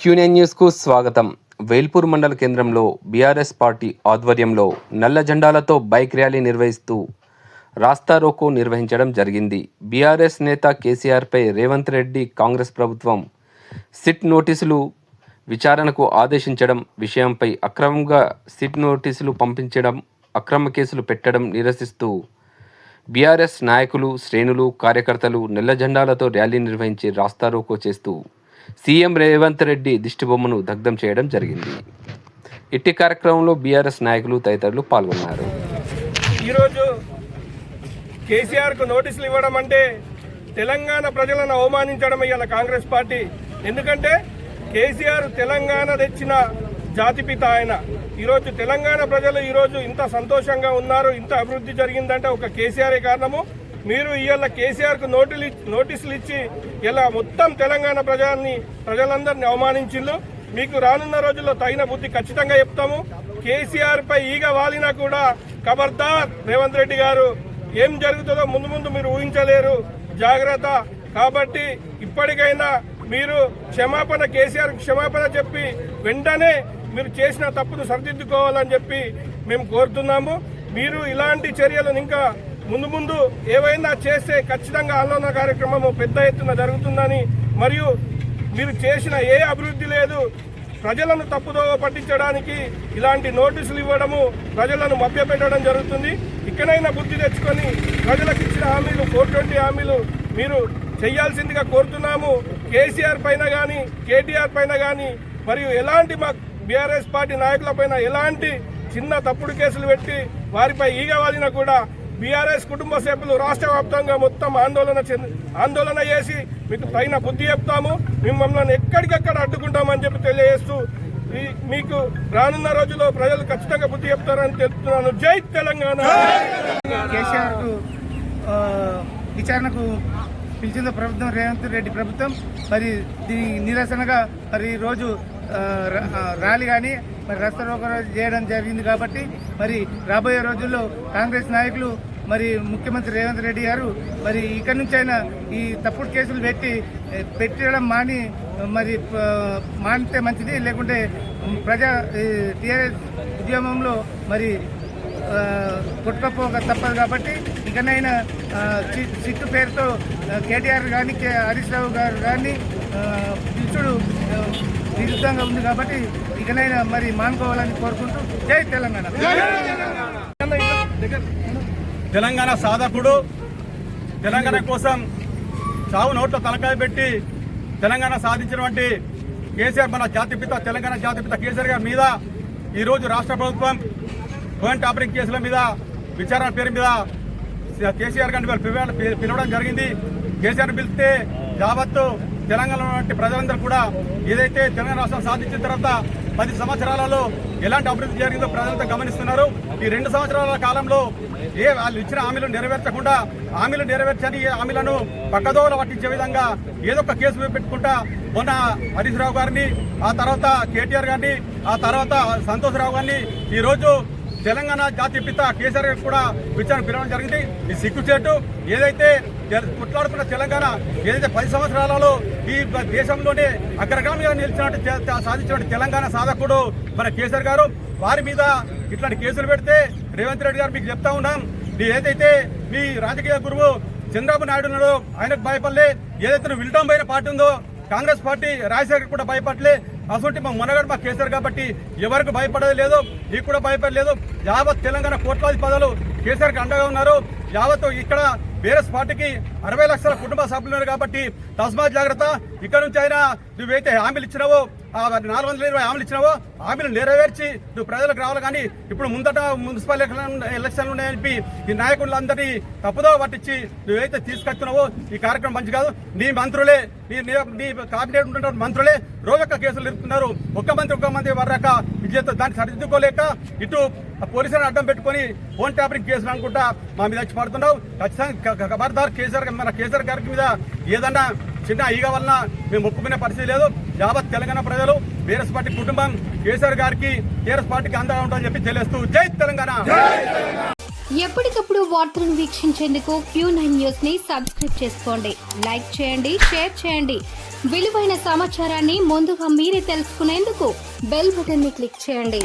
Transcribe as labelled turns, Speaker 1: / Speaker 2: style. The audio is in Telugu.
Speaker 1: క్యూనియన్ న్యూస్కు స్వాగతం. వేల్పూర్ మండల కేంద్రంలో బీఆర్ఎస్ పార్టీ ఆధ్వర్యంలో నల్ల జెండాలతో బైక్ ర్యాలీ నిర్వహిస్తూ రాస్తా రోకో నిర్వహించడం జరిగింది. బీఆర్ఎస్ నేత కేసీఆర్పై రేవంత్ రెడ్డి కాంగ్రెస్ ప్రభుత్వం సిట్ నోటీసులు విచారణకు ఆదేశించడం విషయంపై అక్రమంగా సిట్ నోటీసులు పంపించడం అక్రమ కేసులు పెట్టడం నిరసిస్తూ బీఆర్ఎస్ నాయకులు శ్రేణులు కార్యకర్తలు నల్ల జెండాలతో ర్యాలీ నిర్వహించి రాస్తారోకో చేస్తూ సీఎం రేవంత్ రెడ్డి దిష్టిబొమ్మను దగ్ధం చేయడం జరిగింది. ఇట్టి కార్యక్రమంలో బీఆర్ఎస్ నాయకులు తదితరులు పాల్గొన్నారు.
Speaker 2: ఈరోజు కేసీఆర్కు నోటీసులు ఇవ్వడం అంటే తెలంగాణ ప్రజలను అవమానించడం ఇవాళ కాంగ్రెస్ పార్టీ. ఎందుకంటే కేసీఆర్ తెలంగాణ తెచ్చిన జాతిపిత ఆయన. ఈరోజు తెలంగాణ ప్రజలు ఈరోజు ఇంత సంతోషంగా ఉన్నారు ఇంత అభివృద్ధి జరిగిందంటే ఒక కేసీఆరే కారణము. మీరు ఇవాళ కేసీఆర్కు నోటీలు నోటీసులు ఇచ్చి ఇలా మొత్తం తెలంగాణ ప్రజల్ని ప్రజలందరినీ అవమానించిండ్రు. మీకు రానున్న రోజుల్లో తగిన బుద్ధి ఖచ్చితంగా చెప్తాము. కేసీఆర్ పై ఈగ వాలినా కూడా ఖబర్దార్ రేవంత్ రెడ్డి గారు. ఏం జరుగుతుందో ముందు ముందు మీరు ఊహించలేరు. జాగ్రత్త. కాబట్టి ఇప్పటికైనా మీరు క్షమాపణ కేసీఆర్ క్షమాపణ చెప్పి వెంటనే మీరు చేసిన తప్పును సరిదిద్దుకోవాలని చెప్పి మేము కోరుతున్నాము. మీరు ఇలాంటి చర్యలను ఇంకా ముందు ముందు ఏవైనా చేస్తే ఖచ్చితంగా ఆందోళన కార్యక్రమం పెద్ద ఎత్తున జరుగుతుందని మరియు మీరు చేసిన ఏ అభివృద్ధి లేదు. ప్రజలను తప్పుదోవ పట్టించడానికి ఇలాంటి నోటీసులు ఇవ్వడము ప్రజలను మభ్యపెట్టడం జరుగుతుంది. ఇక్కడైనా బుద్ధి తెచ్చుకొని ప్రజలకు ఇచ్చిన హామీలు ఫోర్ ట్వంటీ హామీలు మీరు చేయాల్సిందిగా కోరుతున్నాము. కేసీఆర్ పైన కానీ కేటీఆర్ పైన కానీ మరియు ఎలాంటి మా బీఆర్ఎస్ పార్టీ నాయకులపైన ఎలాంటి చిన్న తప్పుడు కేసులు పెట్టి వారిపై ఈగవాలినా కూడా బీఆర్ఎస్ కుటుంబ సభ్యులు రాష్ట్ర వ్యాప్తంగా మొత్తం ఆందోళన చెంది ఆందోళన చేసి మీకు తగిన బుద్ధి చెప్తాము. మిమ్మల్ని ఎక్కడికక్కడ అడ్డుకుంటామని చెప్పి తెలియజేస్తూ మీకు రానున్న రోజుల్లో ప్రజలు ఖచ్చితంగా బుద్ధి చెప్తారని తెలుపుతున్నాను. జై తెలంగాణ!
Speaker 3: విచారణకు పిలిచిందో ప్రభుత్వం రేవంత్ రెడ్డి ప్రభుత్వం. మరి దీని నిరసనగా మరి రోజు ర్యాలీ కానీ మరి రస్తా చేయడం జరిగింది కాబట్టి మరి రాబోయే రోజుల్లో కాంగ్రెస్ నాయకులు మరి ముఖ్యమంత్రి రేవంత్ రెడ్డి గారు మరి ఇక్కడి నుంచి అయినా ఈ తప్పుడు కేసులు పెట్టి పెట్టడం మాని మరి మానితే మంచిది లేకుంటే ప్రజా టీఆర్ఎస్ ఉద్యమంలో మరి కొట్టుకపోక తప్పదు కాబట్టి ఇకనైనా సిట్టు పేరుతో కేటీఆర్ కానీ కే హరీష్ రావు గారు కానీ పిలుచుడు విరుద్ధంగా ఉంది కాబట్టి ఇకనైనా మరి మానుకోవాలని కోరుకుంటూ జై తెలంగాణ.
Speaker 4: తెలంగాణ సాధకుడు తెలంగాణ కోసం చావు నోట్లో తలకాయ పెట్టి తెలంగాణ సాధించినటువంటి కేసీఆర్ మన జాతిపిత తెలంగాణ జాతిపిత కేసీఆర్ గారి మీద ఈరోజు రాష్ట్ర ప్రభుత్వం ఫోన్ టాపరింగ్ కేసుల మీద విచారణ పేరు మీద కేసీఆర్ గారిని పిలవడం జరిగింది. కేసీఆర్ పిలిస్తే యావత్తు తెలంగాణ వంటి ప్రజలందరూ కూడా ఏదైతే తెలంగాణ రాష్ట్రం సాధించిన తర్వాత పది సంవత్సరాలలో ఎలాంటి అభివృద్ధి జరిగిందో ప్రజలంతా గమనిస్తున్నారు. ఈ రెండు సంవత్సరాల కాలంలో ఏ వాళ్ళు ఇచ్చిన హామీలు నెరవేర్చకుండా హామీలు నెరవేర్చని ఈ హామీలను పక్కదోవలు పట్టించే విధంగా ఏదో ఒక కేసు పెట్టుకుంటా మొన్న హరీష్ రావు గారిని ఆ తర్వాత కేటీఆర్ గారిని ఆ తర్వాత సంతోష్ రావు గారిని ఈరోజు తెలంగాణ జాతి పిత కేసీఆర్ గారికి కూడా విచారణ పిలవడం జరిగింది. ఈ సిగ్గుచేటు ఏదైతే కొట్లాడుతున్న తెలంగాణ ఏదైతే పది సంవత్సరాలలో ఈ దేశంలోనే అగ్రగామిగా నిలిచినట్టు తె- సాధించిన తెలంగాణ సాధకుడు మన కేసీఆర్ గారు వారి మీద ఇట్లాంటి కేసులు పెడితే రేవంత్ రెడ్డి గారు మీకు చెప్తా ఉన్నాం. మీ ఏదైతే మీ రాజకీయ గురువు చంద్రబాబు నాయుడు ఉన్నాడో ఆయనకు భయపడలే. ఏదైతే విల్టం పైన పార్టీ ఉందో కాంగ్రెస్ పార్టీ రాజశేఖర్ కూడా భయపడలే. అసలు మా మనగాడు మా కేసీఆర్ కాబట్టి ఎవరికి భయపడదు లేదు నీకు కూడా భయపడలేదు. యావత్ తెలంగాణ కోట్లాది పదాలు కేసీఆర్కి అండగా ఉన్నారు. యావత్ ఇక్కడ బీఆర్ఎస్ పార్టీకి అరవై లక్షల కుటుంబ సభ్యులు ఉన్నారు కాబట్టి తస్మాత్ జాగ్రత్త. ఇక్కడ నుంచి అయినా నువ్వైతే హామీలు ఇచ్చినావో నాలుగు వందల ఇరవై హామీలు ఇచ్చినావో? హామీలు నెరవేర్చి నువ్వు ప్రజలకు రావాలి కానీ ఇప్పుడు ముందట మున్సిపల్ ఎలక్షన్లు ఉన్నాయని చెప్పి ఈ నాయకులందరినీ తప్పుదో పట్టించి నువ్వైతే తీసుకొచ్చినావో ఈ కార్యక్రమం మంచి కాదు. నీ మంత్రులే నీ నీ- నీ ఉంటున్న మంత్రులే రోజొక్క కేసులు ఇరుతున్నారు ఒక్క మంత్రి ఒక్క మంత్రి వరక విజయతో దాన్ని సరిదిద్దుకోలేక ఇటు పోలీసులను అడ్డం పెట్టుకొని ఫోన్ ట్యాపింగ్ కేసులు అనుకుంటా మా మీద వచ్చి పడుతున్నావు ఖచ్చితంగా ఖబర్దార్ కేసీఆర్ మన కేసీఆర్ గారి మీద ఏదన్నా చిన్న ఈగ వలన మేము ఒప్పుకునే పరిస్థితి లేదు. యావత్ తెలంగాణ ప్రజలు బీఆర్ఎస్ పార్టీ కుటుంబం కేసీఆర్ గారికి టీఆర్ఎస్ పార్టీకి అండగా ఉంటుందని చెప్పి తెలియస్తూ జై తెలంగాణ.
Speaker 5: ఎప్పటికప్పుడు వార్తలను వీక్షించేందుకు క్యూ నైన్ న్యూస్ని సబ్స్క్రైబ్ చేసుకోండి. లైక్ చేయండి షేర్ చేయండి. విలువైన సమాచారాన్ని ముందుగా మీరే తెలుసుకునేందుకు బెల్ బటన్ని క్లిక్ చేయండి.